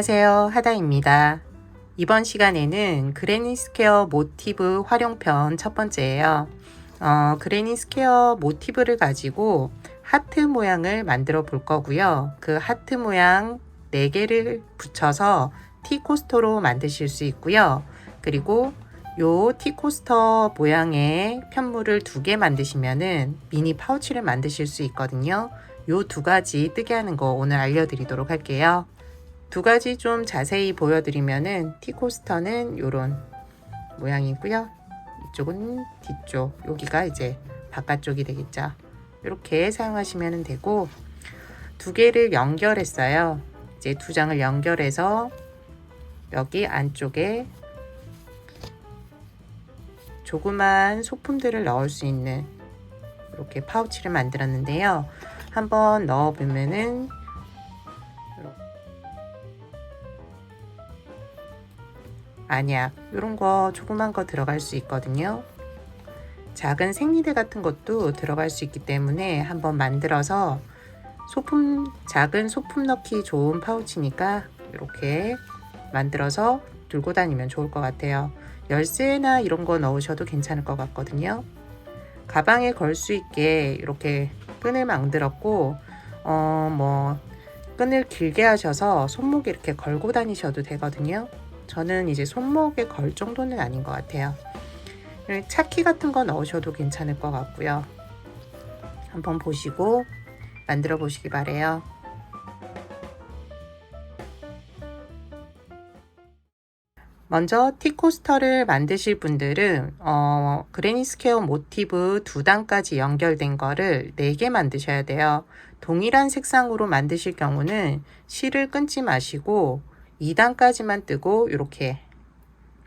안녕하세요. 하다입니다. 이번 시간에는 그레니 스퀘어 모티브 활용편 첫 번째예요. 어, 그레니 스퀘어 모티브를 가지고 하트 모양을 만들어 볼 거고요. 그 하트 모양 4개를 붙여서 티코스터로 만드실 수 있고요. 그리고 요 티코스터 모양의 편물을 두 개 만드시면은 미니 파우치를 만드실 수 있거든요. 요 두 가지 뜨게 하는 거 오늘 알려드리도록 할게요. 두 가지 좀 자세히 보여드리면은 티코스터는 요런 모양이고요. 이쪽은 뒤쪽, 여기가 이제 바깥쪽이 되겠죠. 이렇게 사용하시면 되고 두 개를 연결했어요. 이제 두 장을 연결해서 여기 안쪽에 조그만 소품들을 넣을 수 있는 이렇게 파우치를 만들었는데요. 한번 넣어보면은 안약 이런 거 조그만 거 들어갈 수 있거든요. 작은 생리대 같은 것도 들어갈 수 있기 때문에 한번 만들어서 소품 작은 소품 넣기 좋은 파우치니까 이렇게 만들어서 들고 다니면 좋을 것 같아요. 열쇠나 이런 거 넣으셔도 괜찮을 것 같거든요. 가방에 걸 수 있게 이렇게 끈을 만들었고 어 뭐 끈을 길게 하셔서 손목에 이렇게 걸고 다니셔도 되거든요. 저는 이제 손목에 걸 정도는 아닌 것 같아요. 차키 같은 거 넣으셔도 괜찮을 것 같고요. 한번 보시고 만들어 보시기 바래요. 먼저 티코스터를 만드실 분들은 어, 그레니 스퀘어 모티브 두 단까지 연결된 거를 4개 만드셔야 돼요. 동일한 색상으로 만드실 경우는 실을 끊지 마시고 2단까지만 뜨고 이렇게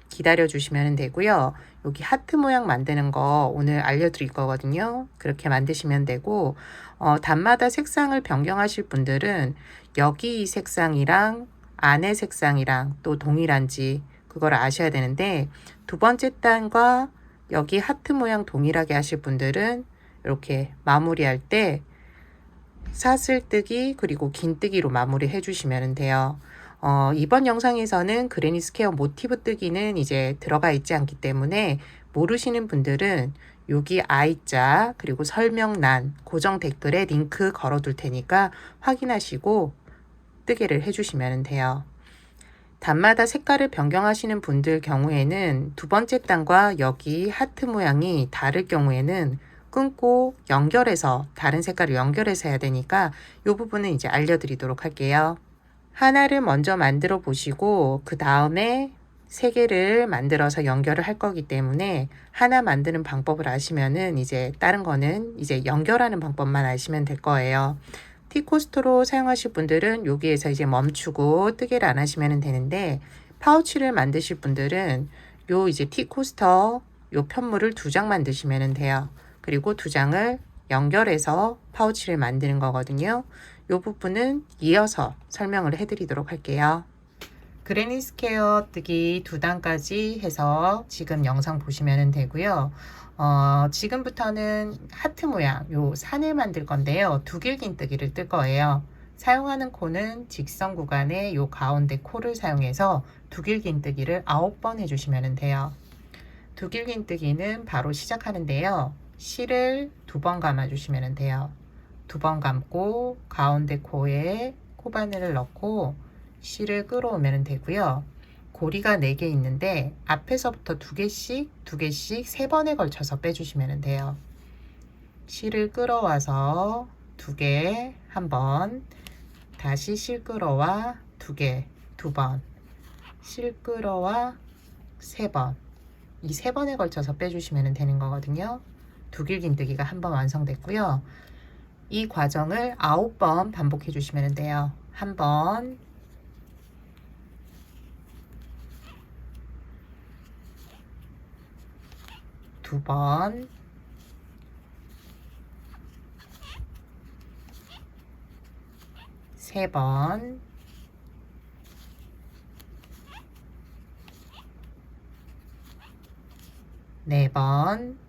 기다려 주시면 되고요. 여기 하트 모양 만드는 거 오늘 알려드릴 거거든요. 그렇게 만드시면 되고 어, 단마다 색상을 변경하실 분들은 여기 이 색상이랑 안에 색상이랑 또 동일한지 그걸 아셔야 되는데 두 번째 단과 여기 하트 모양 동일하게 하실 분들은 이렇게 마무리할 때 사슬뜨기 그리고 긴뜨기로 마무리 해 주시면 돼요. 어, 이번 영상에서는 그레니 스퀘어 모티브 뜨기는 이제 들어가 있지 않기 때문에 모르시는 분들은 여기 I자 그리고 설명란 고정 댓글에 링크 걸어둘 테니까 확인하시고 뜨개를 해주시면 돼요. 단마다 색깔을 변경하시는 분들 경우에는 두 번째 단과 여기 하트 모양이 다를 경우에는 끊고 연결해서 다른 색깔을 연결해서 해야 되니까 이 부분은 이제 알려드리도록 할게요. 하나를 먼저 만들어 보시고 그 다음에 세 개를 만들어서 연결을 할 거기 때문에 하나 만드는 방법을 아시면은 이제 다른 거는 이제 연결하는 방법만 아시면 될 거예요. 티코스터로 사용하실 분들은 여기에서 이제 멈추고 뜨개를 안 하시면 되는데 파우치를 만드실 분들은 요 이제 티코스터 요 편물을 두 장 만드시면 돼요. 그리고 두 장을 연결해서 파우치를 만드는 거거든요. 요 부분은 이어서 설명을 해드리도록 할게요. 그레니 스퀘어 뜨기 두 단까지 해서 지금 영상 보시면 되고요. 어, 지금부터는 하트 모양, 요 산을 만들 건데요. 두 길긴 뜨기를 뜰 거예요. 사용하는 코는 직선 구간의 요 가운데 코를 사용해서 두 길긴 뜨기를 9번 해주시면 돼요. 두 길긴 뜨기는 바로 시작하는데요. 실을 두 번 감아주시면 돼요. 두 번 감고 가운데 코에 코바늘을 넣고 실을 끌어오면 되고요. 고리가 4개 있는데 앞에서부터 2개씩 2개씩 3번에 걸쳐서 빼주시면 돼요. 실을 끌어와서 2개 한번 다시 실 끌어와 2개 두번 실 끌어와 3번 이 3번에 걸쳐서 빼주시면 되는 거거든요. 두길 긴뜨기가 한번 완성됐고요. 이 과정을 9번 반복해 주시면 돼요. 한 번, 두 번, 세 번, 네 번,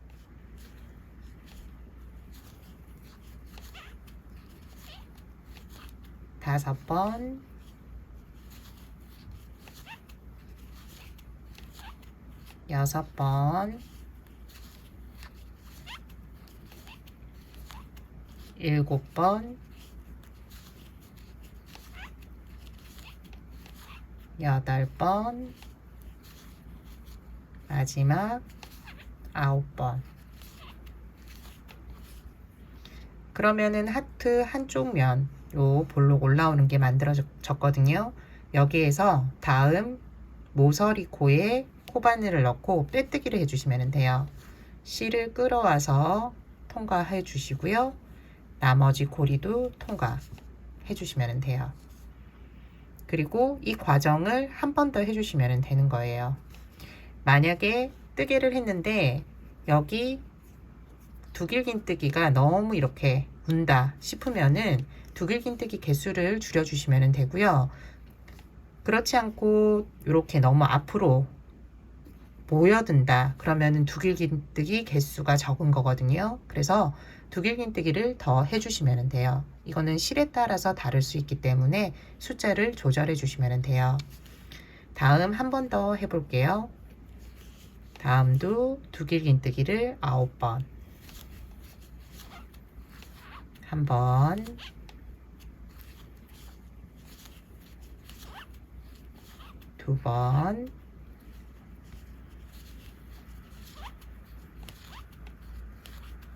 다섯 번. 여섯 번. 일곱 번. 여덟 번. 마지막 아홉 번. 그러면은 하트 한쪽 면. 요 볼록 올라오는 게 만들어졌거든요. 여기에서 다음 모서리 코에 코바늘을 넣고 빼뜨기를 해주시면 돼요. 실을 끌어와서 통과해 주시고요. 나머지 고리도 통과해 주시면 돼요. 그리고 이 과정을 한 번 더 해주시면 되는 거예요. 만약에 뜨개를 했는데 여기 두길긴뜨기가 너무 이렇게 운다 싶으면은 두길긴뜨기 개수를 줄여주시면 되고요. 그렇지 않고 이렇게 너무 앞으로 모여든다 그러면은 두길긴뜨기 개수가 적은 거거든요. 그래서 두길긴뜨기를 더 해주시면 돼요. 이거는 실에 따라서 다를 수 있기 때문에 숫자를 조절해 주시면 돼요. 다음 한 번 더 해볼게요. 다음도 두길긴뜨기를 9번 한 번, 두 번,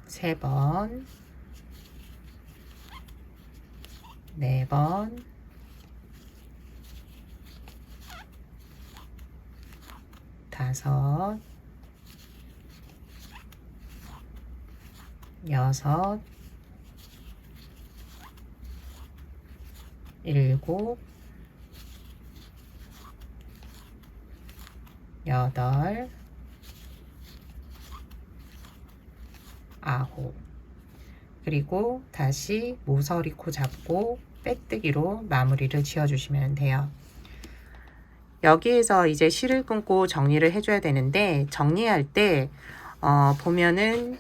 세 번, 네 번, 다섯, 여섯, 일곱, 여덟, 아홉. 그리고 다시 모서리 코 잡고 빼뜨기로 마무리를 지어주시면 돼요. 여기에서 이제 실을 끊고 정리를 해줘야 되는데 정리할 때 어, 보면은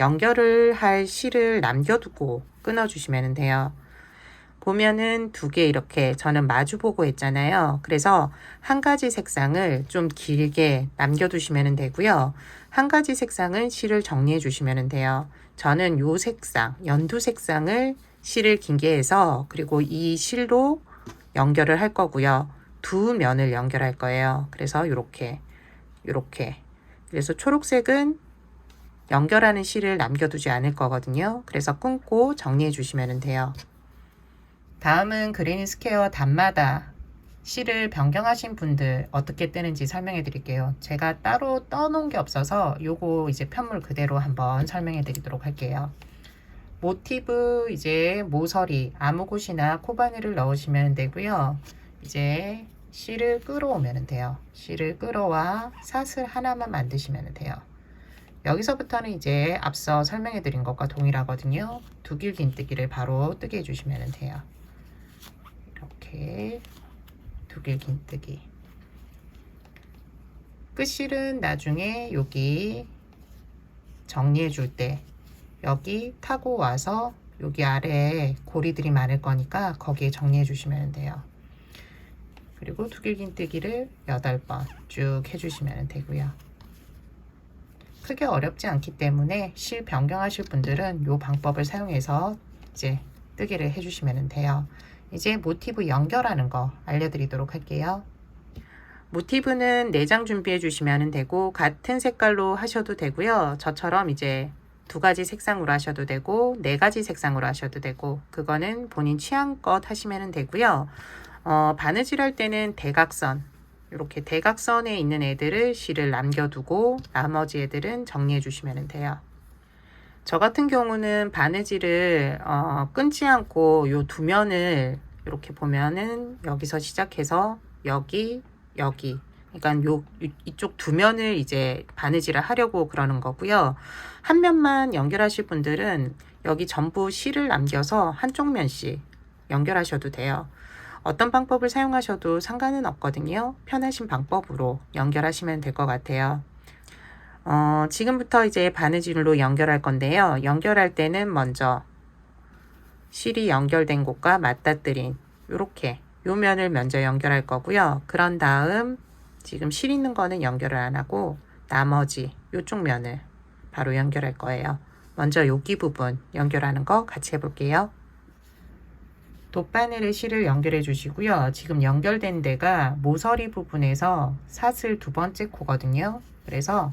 연결을 할 실을 남겨두고 끊어주시면 돼요. 보면은 두 개 이렇게 저는 마주보고 했잖아요. 그래서 한 가지 색상을 좀 길게 남겨두시면 되고요. 한 가지 색상은 실을 정리해 주시면 돼요. 저는 요 색상, 연두 색상을 실을 긴게 해서 그리고 이 실로 연결을 할 거고요. 두 면을 연결할 거예요. 그래서 이렇게 이렇게 그래서 초록색은 연결하는 실을 남겨두지 않을 거거든요. 그래서 끊고 정리해 주시면 돼요. 다음은 그레니 스퀘어 단마다 실을 변경하신 분들 어떻게 뜨는지 설명해 드릴게요. 제가 따로 떠놓은 게 없어서 요거 이제 편물 그대로 한번 설명해 드리도록 할게요. 모티브 이제 모서리 아무 곳이나 코바늘을 넣으시면 되고요. 이제 실을 끌어오면 돼요. 실을 끌어와 사슬 하나만 만드시면 돼요. 여기서부터는 이제 앞서 설명해 드린 것과 동일하거든요. 두 길 긴뜨기를 바로 뜨게 해주시면 돼요. 이렇게 두길 긴뜨기 끝실은 나중에 여기 정리해 줄 때 여기 타고 와서 여기 아래에 고리들이 많을 거니까 거기에 정리해 주시면 돼요. 그리고 두길긴뜨기를 8번 쭉 해주시면 되고요. 크게 어렵지 않기 때문에 실 변경하실 분들은 이 방법을 사용해서 이제 뜨기를 해주시면 돼요. 이제 모티브 연결하는 거 알려드리도록 할게요. 모티브는 4장 준비해 주시면 되고 같은 색깔로 하셔도 되고요. 저처럼 이제 두 가지 색상으로 하셔도 되고 네 가지 색상으로 하셔도 되고 그거는 본인 취향껏 하시면 되고요. 어, 바느질 할 때는 대각선 이렇게 대각선에 있는 애들을 실을 남겨두고 나머지 애들은 정리해 주시면 돼요. 저 같은 경우는 바느질을 어, 끊지 않고 요 두 면을 이렇게 보면은 여기서 시작해서 여기 여기 그러니까 요 이쪽 두 면을 이제 바느질을 하려고 그러는 거고요. 한 면만 연결하실 분들은 여기 전부 실을 남겨서 한쪽 면씩 연결하셔도 돼요. 어떤 방법을 사용하셔도 상관은 없거든요. 편하신 방법으로 연결하시면 될 것 같아요. 어, 지금부터 이제 바느질로 연결할 건데요. 연결할 때는 먼저 실이 연결된 곳과 맞닿뜨린 이렇게 요 면을 먼저 연결할 거고요. 그런 다음 지금 실 있는 거는 연결을 안 하고 나머지 이쪽 면을 바로 연결할 거예요. 먼저 여기 부분 연결하는 거 같이 해볼게요. 돗바늘에 실을 연결해 주시고요. 지금 연결된 데가 모서리 부분에서 사슬 두 번째 코거든요. 그래서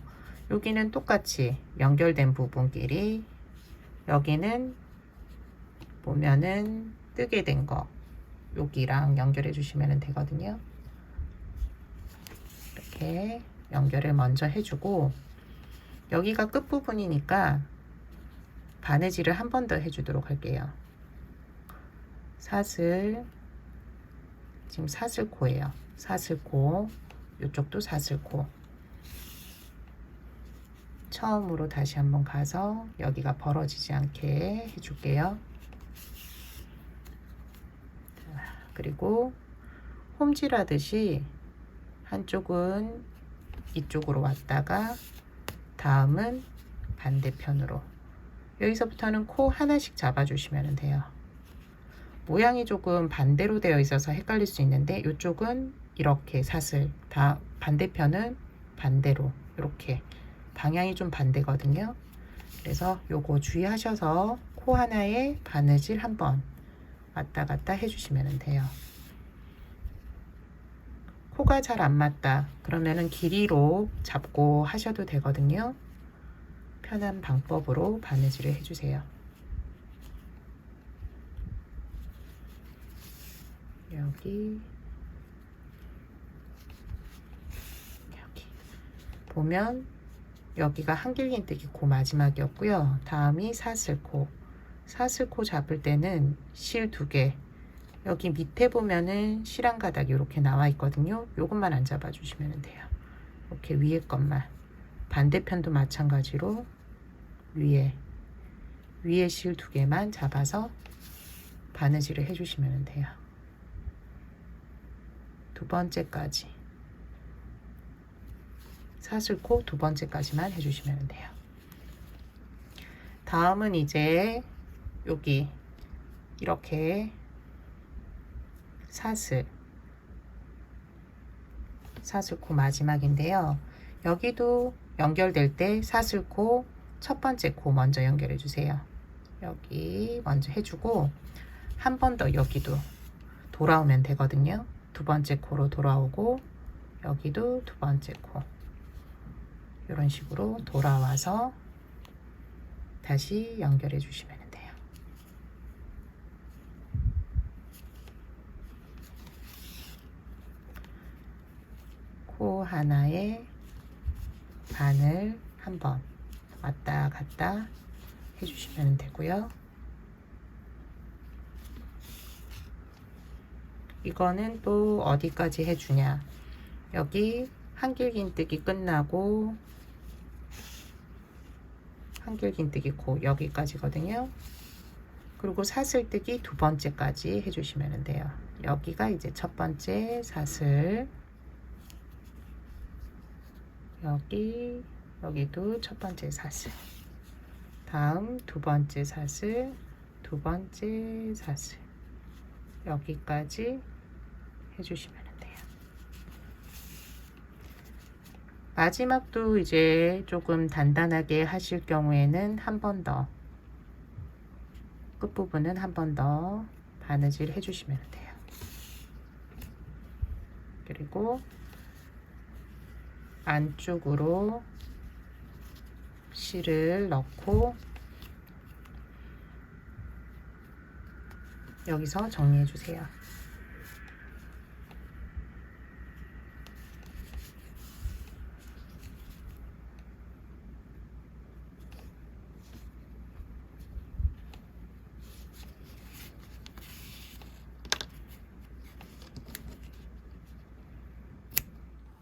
여기는 똑같이 연결된 부분끼리 여기는 보면은 뜨게 된 거 여기랑 연결해 주시면 되거든요. 이렇게 연결을 먼저 해주고 여기가 끝부분이니까 바느질을 한 번 더 해주도록 할게요. 사슬 지금 사슬코예요. 사슬코 이쪽도 사슬코 처음으로 다시 한번 가서 여기가 벌어지지 않게 해줄게요. 자, 그리고 홈질하듯이 한쪽은 이쪽으로 왔다가 다음은 반대편으로 여기서부터는 코 하나씩 잡아주시면 돼요. 모양이 조금 반대로 되어 있어서 헷갈릴 수 있는데 이쪽은 이렇게 사슬 다 반대편은 반대로 이렇게 방향이 좀 반대거든요. 그래서 요거 주의하셔서 코 하나에 바느질 한번 왔다 갔다 해주시면 돼요. 코가 잘 안 맞다. 그러면은 길이로 잡고 하셔도 되거든요. 편한 방법으로 바느질을 해주세요. 여기 여기 보면 여기가 한길긴뜨기 코 마지막이었고요. 다음이 사슬코. 사슬코 잡을 때는 실 두 개. 여기 밑에 보면은 실 한 가닥이 이렇게 나와 있거든요. 요것만 안 잡아 주시면 돼요. 이렇게 위에 것만. 반대편도 마찬가지로 위에 위에 실 두 개만 잡아서 바느질을 해 주시면 돼요. 두 번째까지. 사슬코 두 번째까지만 해주시면 돼요. 다음은 이제 여기 이렇게 사슬 사슬코 마지막인데요. 여기도 연결될 때 사슬코 첫 번째 코 먼저 연결해 주세요. 여기 먼저 해주고 한 번 더 여기도 돌아오면 되거든요. 두 번째 코로 돌아오고 여기도 두 번째 코 이런 식으로 돌아와서 다시 연결해 주시면 돼요. 코 하나에 바늘 한번 왔다 갔다 해주시면 되고요. 이거는 또 어디까지 해주냐 여기 한길긴뜨기 끝나고 한길긴뜨기 코 여기까지거든요. 그리고 사슬뜨기 두 번째까지 해주시면 돼요. 여기가 이제 첫 번째 사슬. 여기 여기도 첫 번째 사슬. 다음 두 번째 사슬 두 번째 사슬. 여기까지 해주시면 돼요. 마지막도 이제 조금 단단하게 하실 경우에는 한 번 더 끝부분은 한 번 더 바느질 해주시면 돼요. 그리고 안쪽으로 실을 넣고 여기서 정리해 주세요.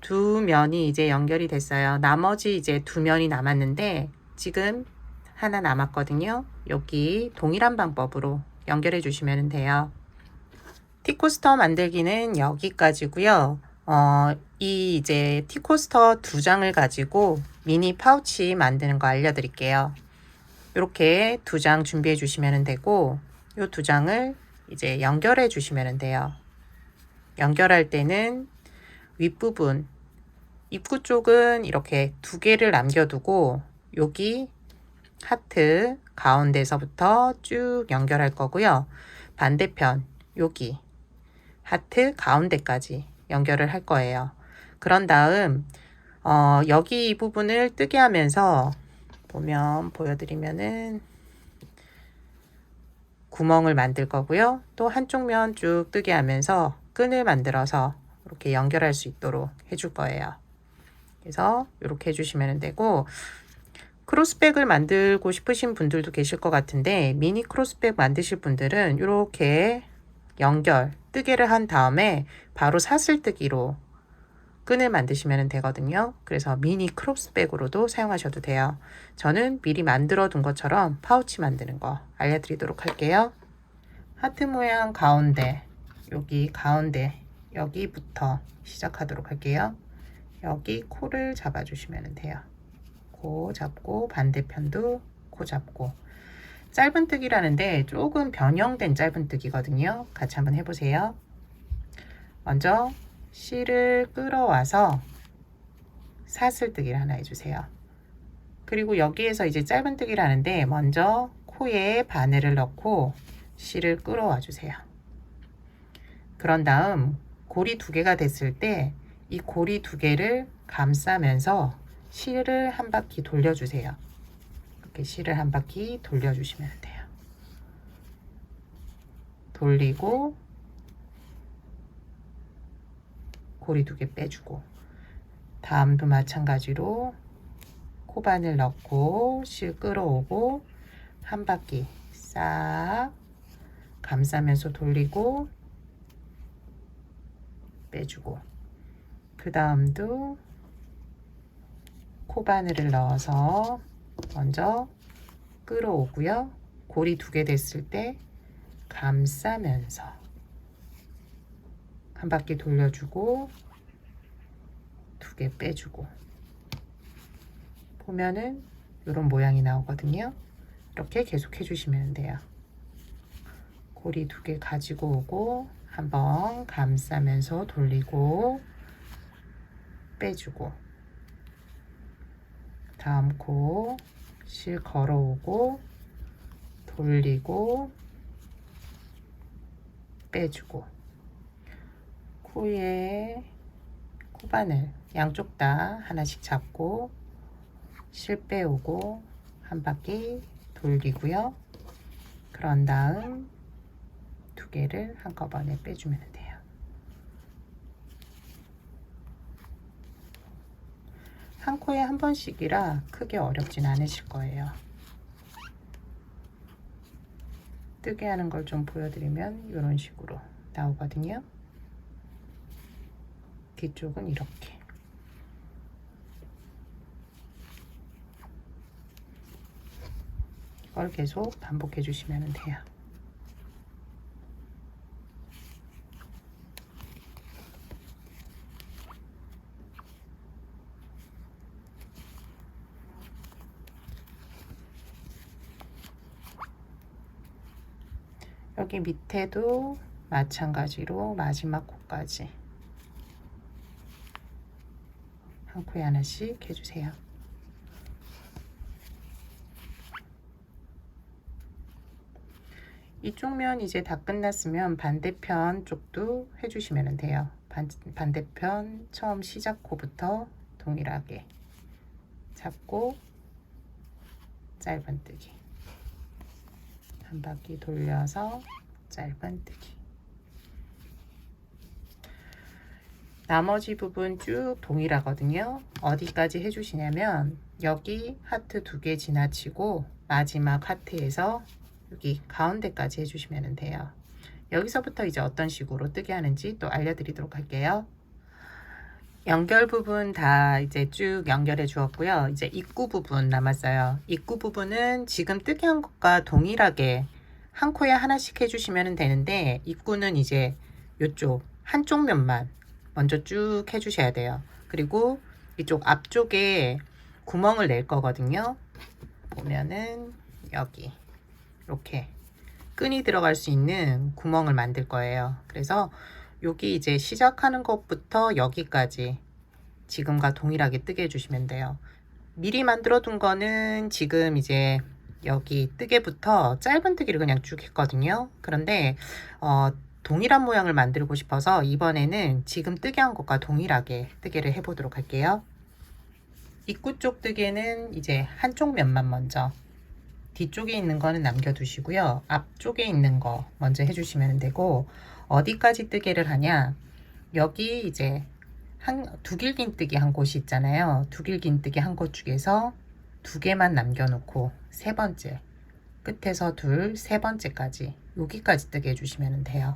두 면이 이제 연결이 됐어요. 나머지 이제 두 면이 남았는데 지금 하나 남았거든요. 여기 동일한 방법으로 연결해 주시면 돼요. 티코스터 만들기는 여기까지고요. 어, 이 이제 티코스터 두 장을 가지고 미니 파우치 만드는 거 알려드릴게요. 이렇게 두 장 준비해 주시면 되고 이 두 장을 이제 연결해 주시면 돼요. 연결할 때는 윗부분 입구 쪽은 이렇게 두 개를 남겨두고 여기 하트 가운데서부터 쭉 연결할 거고요. 반대편 여기 하트 가운데까지 연결을 할 거예요. 그런 다음 어, 여기 이 부분을 뜨게 하면서 보면 보여드리면은 구멍을 만들 거고요. 또 한쪽 면 쭉 뜨게 하면서 끈을 만들어서 이렇게 연결할 수 있도록 해줄 거예요. 그래서 이렇게 해주시면 되고 크로스백을 만들고 싶으신 분들도 계실 것 같은데 미니 크로스백 만드실 분들은 이렇게 연결 뜨개를 한 다음에 바로 사슬뜨기로 끈을 만드시면 되거든요. 그래서 미니 크로스백으로도 사용하셔도 돼요. 저는 미리 만들어 둔 것처럼 파우치 만드는 거 알려드리도록 할게요. 하트 모양 가운데 여기 가운데 여기부터 시작하도록 할게요. 여기 코를 잡아주시면 돼요. 코 잡고 반대편도 코 잡고 짧은뜨기라는데 조금 변형된 짧은뜨기거든요. 같이 한번 해보세요. 먼저 실을 끌어와서 사슬뜨기를 하나 해주세요. 그리고 여기에서 이제 짧은뜨기를 하는데 먼저 코에 바늘을 넣고 실을 끌어와 주세요. 그런 다음 고리 두 개가 됐을 때 이 고리 두 개를 감싸면서 실을 한 바퀴 돌려주세요. 이렇게 실을 한 바퀴 돌려주시면 돼요. 돌리고 고리 두 개 빼주고 다음도 마찬가지로 코바늘 넣고 실 끌어오고 한 바퀴 싹 감싸면서 돌리고 빼주고 그 다음도 코바늘을 넣어서 먼저 끌어오고요. 고리 두 개 됐을 때 감싸면서 한 바퀴 돌려주고 두 개 빼주고 보면은 이런 모양이 나오거든요. 이렇게 계속 해주시면 돼요. 고리 두 개 가지고 오고 한번 감싸면서 돌리고 빼주고 다음 코 실 걸어오고 돌리고 빼주고 코에 코바늘 양쪽 다 하나씩 잡고 실 빼오고 한 바퀴 돌리고요. 그런 다음 두 개를 한꺼번에 빼주면 돼요. 한 코에 한 번씩이라 크게 어렵진 않으실 거예요. 뜨게 하는 걸 좀 보여드리면 이런 식으로 나오거든요. 뒤쪽은 이렇게. 이걸 계속 반복해 주시면 돼요. 여기 밑에도 마찬가지로 마지막 코까지 한 코에 하나씩 해주세요. 이쪽 면 이제 다 끝났으면 반대편 쪽도 해주시면 돼요. 반, 반대편 처음 시작 코부터 동일하게 잡고 짧은뜨기 한 바퀴 돌려서 짧은뜨기 나머지 부분 쭉 동일하거든요. 어디까지 해주시냐면 여기 하트 두 개 지나치고 마지막 하트에서 여기 가운데까지 해주시면 돼요. 여기서부터 이제 어떤 식으로 뜨게 하는지 또 알려드리도록 할게요. 연결 부분 다 이제 쭉 연결해 주었고요. 이제 입구 부분 남았어요. 입구 부분은 지금 뜨게 한 것과 동일하게 한 코에 하나씩 해주시면 되는데 입구는 이제 이쪽 한쪽 면만 먼저 쭉 해주셔야 돼요. 그리고 이쪽 앞쪽에 구멍을 낼 거거든요. 보면은 여기 이렇게 끈이 들어갈 수 있는 구멍을 만들 거예요. 그래서 여기 이제 시작하는 것부터 여기까지 지금과 동일하게 뜨게 해주시면 돼요. 미리 만들어 둔 거는 지금 이제 여기 뜨개부터 짧은 뜨기를 그냥 쭉 했거든요. 그런데 어, 동일한 모양을 만들고 싶어서 이번에는 지금 뜨개 한 것과 동일하게 뜨개를 해보도록 할게요. 입구 쪽 뜨개는 이제 한쪽 면만 먼저 뒤쪽에 있는 거는 남겨두시고요. 앞쪽에 있는 거 먼저 해주시면 되고 어디까지 뜨개를 하냐 여기 이제 한, 두 길긴뜨기 한 곳이 있잖아요. 두 길긴뜨기 한 곳 중에서 두 개만 남겨놓고 세 번째 끝에서 둘, 세 번째까지 여기까지 뜨게 해주시면 돼요.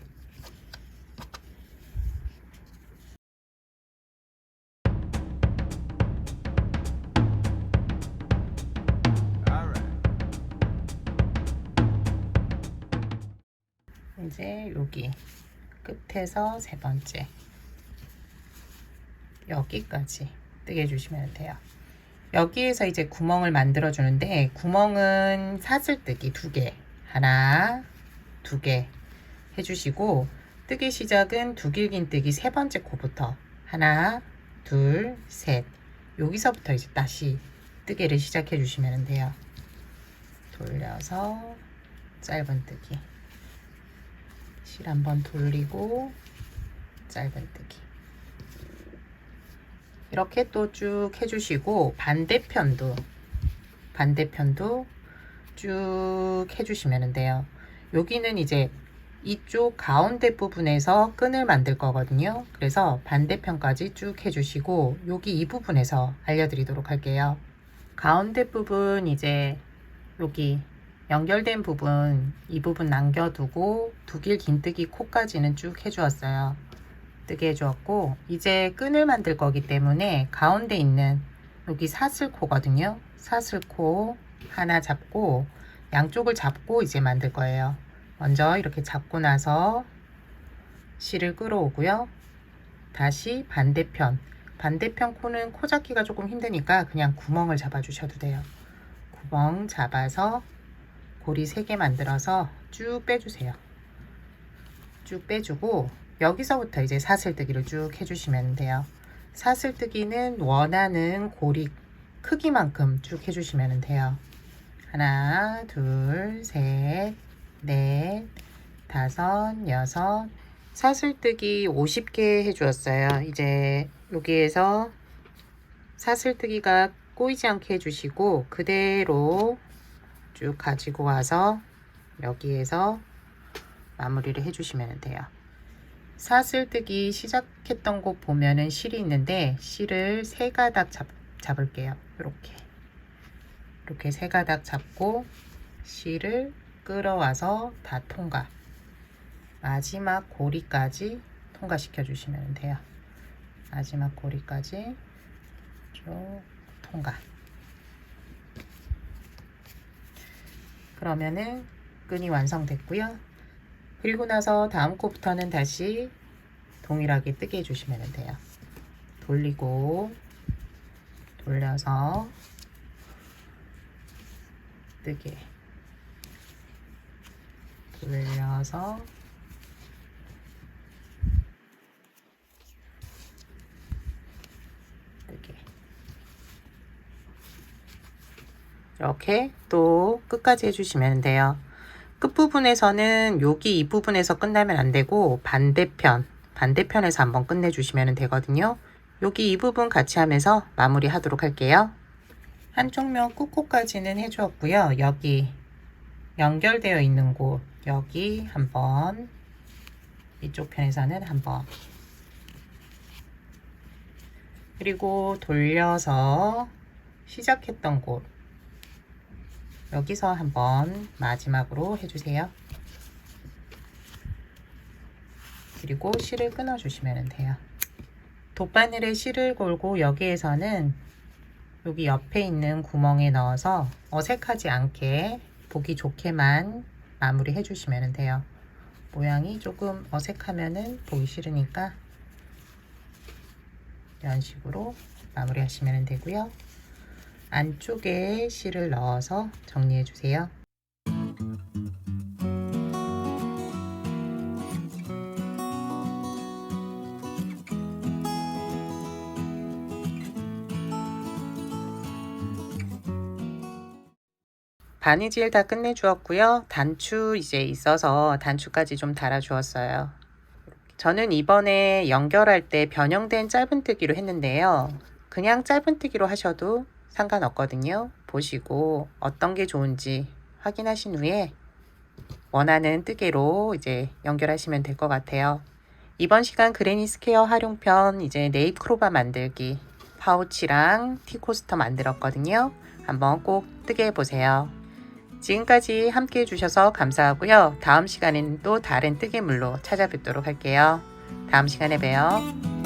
이제 여기 끝에서 세 번째. 여기까지. 뜨게 해주시면 돼요. 여기에서 이제 구멍을 만들어 주는데 구멍은 사슬뜨기 두 개, 하나, 두 개 해주시고 뜨기 시작은 두길긴뜨기 세 번째 코부터. 하나, 둘, 셋. 여기서부터 이제 다시 뜨개를 시작해 주시면 돼요. 돌려서 짧은 뜨기 실 한번 돌리고 짧은뜨기 이렇게 또 쭉 해주시고 반대편도 반대편도 쭉 해주시면 돼요. 여기는 이제 이쪽 가운데 부분에서 끈을 만들 거거든요. 그래서 반대편까지 쭉 해주시고 여기 이 부분에서 알려드리도록 할게요. 가운데 부분 이제 여기 연결된 부분 이 부분 남겨두고 두길 긴뜨기 코까지는 쭉 해주었어요. 뜨게 해주었고 이제 끈을 만들 거기 때문에 가운데 있는 여기 사슬코거든요. 사슬코 하나 잡고 양쪽을 잡고 이제 만들 거예요. 먼저 이렇게 잡고 나서 실을 끌어오고요. 다시 반대편 반대편 코는 코 잡기가 조금 힘드니까 그냥 구멍을 잡아 주셔도 돼요. 구멍 잡아서 고리 3개 만들어서 쭉 빼주세요. 쭉 빼주고 여기서부터 이제 사슬뜨기를 쭉 해주시면 돼요. 사슬뜨기는 원하는 고리 크기만큼 쭉 해주시면 돼요. 하나, 둘, 셋, 넷, 다섯, 여섯. 사슬뜨기 50개 해주었어요. 이제 여기에서 사슬뜨기가 꼬이지 않게 해주시고 그대로 쭉 가지고 와서 여기에서 마무리를 해주시면 돼요. 사슬뜨기 시작했던 곳 보면은 실이 있는데 실을 세 가닥 잡, 잡을게요. 이렇게 이렇게 세 가닥 잡고 실을 끌어와서 다 통과 마지막 고리까지 통과시켜 주시면 돼요. 마지막 고리까지 쭉 통과 그러면은 끈이 완성됐고요. 그리고 나서 다음 코부터는 다시 동일하게 뜨게 해주시면 돼요. 돌리고 돌려서 뜨게 돌려서 뜨게 이렇게 또 끝까지 해주시면 돼요. 끝부분에서는 여기 이 부분에서 끝나면 안 되고 반대편 반대편에서 한번 끝내주시면 되거든요. 여기 이 부분 같이 하면서 마무리 하도록 할게요. 한쪽 면 끝코까지는 해주었고요. 여기 연결되어 있는 곳 여기 한번 이쪽 편에서는 한번 그리고 돌려서 시작했던 곳 여기서 한번 마지막으로 해주세요. 그리고 실을 끊어 주시면 돼요. 돗바늘에 실을 걸고 여기에서는 여기 옆에 있는 구멍에 넣어서 어색하지 않게 보기 좋게만 마무리 해주시면 돼요. 모양이 조금 어색하면은 보기 싫으니까 이런 식으로 마무리 하시면 되고요. 안쪽에 실을 넣어서 정리해 주세요. 바느질 다 끝내주었고요. 단추 이제 있어서 단추까지 좀 달아주었어요. 저는 이번에 연결할 때 변형된 짧은뜨기로 했는데요. 그냥 짧은뜨기로 하셔도 상관없거든요. 보시고 어떤 게 좋은지 확인하신 후에 원하는 뜨개로 이제 연결하시면 될 것 같아요. 이번 시간 그레니 스퀘어 활용편 이제 네잎 크로바 만들기 파우치랑 티코스터 만들었거든요. 한번 꼭 뜨게 해보세요. 지금까지 함께 해주셔서 감사하고요. 다음 시간에는 또 다른 뜨개물로 찾아뵙도록 할게요. 다음 시간에 봬요.